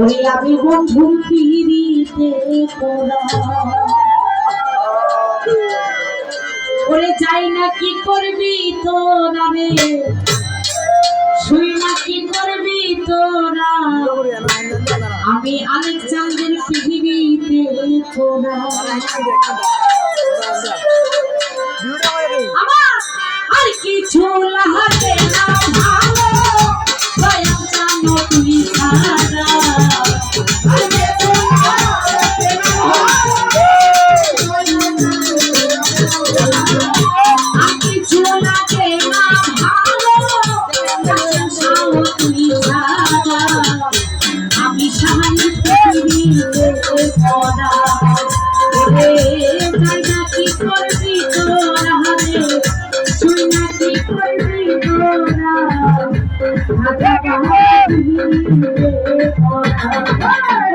ওরে আমি বন্ধুর পিড়িতে পড়া ওরে যাই না কি করবি তোরা রে শুই না কি করবি তোরা আমি আলেকজান্ডার পৃথিবীতে তোরা। Thank you.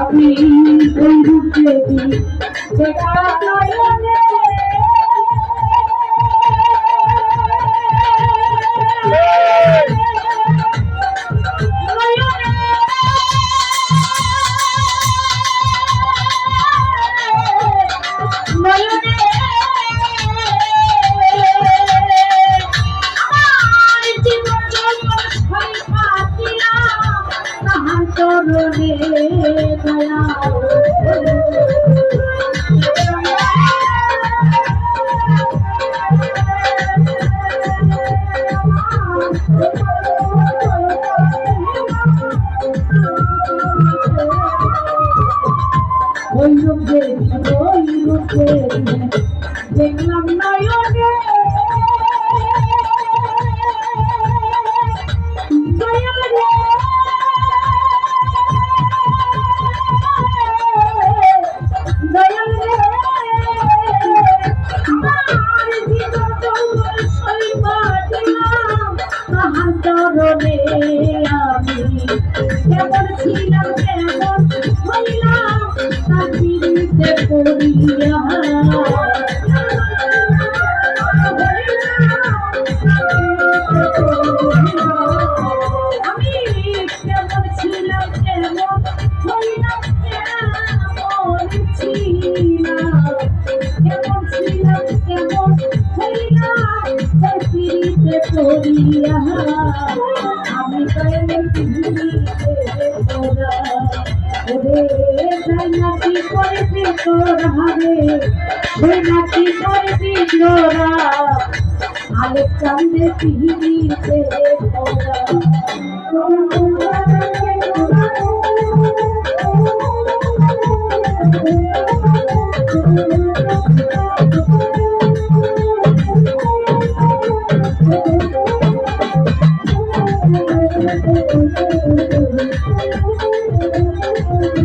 আমি ওই রূপে দেখা তাহার চরণে আমি কেমন ছিলাম? পিড়িতে নাকি করবি তোরা রে ওই নাকি করবি তোরা আলেকজান্ডার পৃথিবীতে দেবাটা কি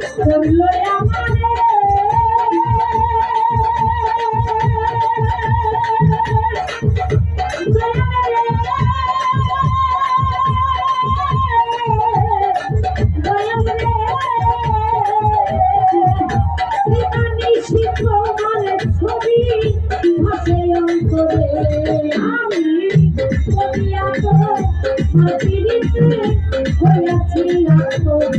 Hallelujah.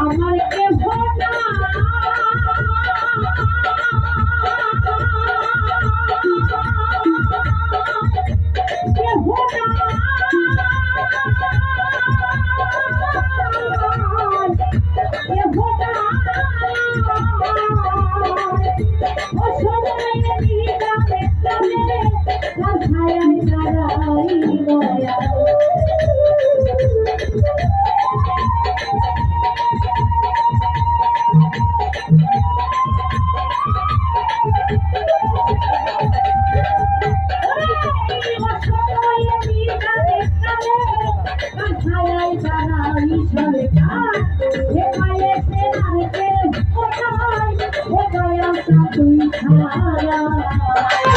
আমার তুই ছাড়া